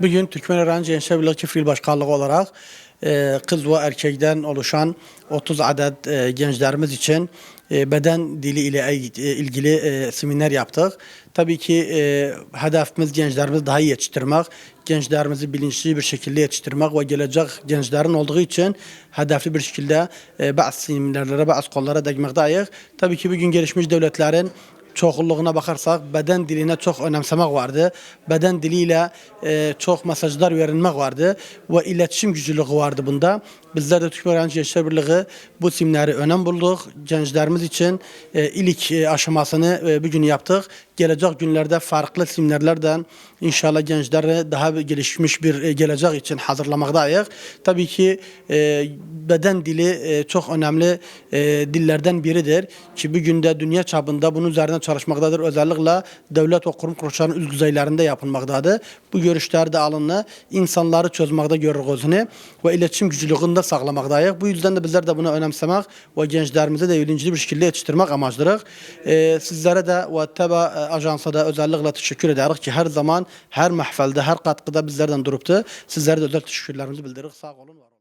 Bugün Türkmen Öğrenci Gençler Birliği Kifil Başkanlığı olarak e, kız ve erkekten oluşan 30 adet e, gençlerimiz için e, beden dili ile il- ilgili seminer yaptık. Tabii ki hedefimiz gençlerimizi daha iyi yetiştirmek, gençlerimizi bilinçli bir şekilde yetiştirmek ve gelecek gençlerin olduğu için hedefli bir şekilde e, bazı seminerlere, bazı kollara değmekteyiz. Tabii ki bugün gelişmiş devletlerin çoğulluğuna bakarsak beden diline çok önemsemek vardı. Beden diliyle e, çok mesajlar verilmek vardı ve iletişim gücülüğü vardı bunda. Bizler de Türk Öğrenci Gençler Birliği bu simleri önem bulduk. Gençlerimiz için e, ilk e, aşamasını e, bugün yaptık. Gelecek günlerde farklı simlerlerden inşallah gençleri daha gelişmiş bir gelecek için hazırlamaktayız. Tabii ki beden dili çok önemli dillerden biridir ki bugün de dünya çapında bunun üzerine çalışmaktadır. Özellikle devlet ve kurum kuruluşlarının üst düzeylerinde yapılmaktadır. Bu görüşler de alınlı. insanları çözmekte görür gözünü ve iletişim gücülüğünü de sağlamaktayız. Bu yüzden de bizler de bunu önemsemek ve gençlerimizi de bilinçli bir şekilde yetiştirmek amaçlıyız. E, sizlere de ve TEBA e, ajansa da özellikle teşekkür ederiz ki her zaman her mahfelde, her katkıda bizlerden duruptu. Sizlere de özel teşekkürlerimizi bildiririz. Sağ olun. var.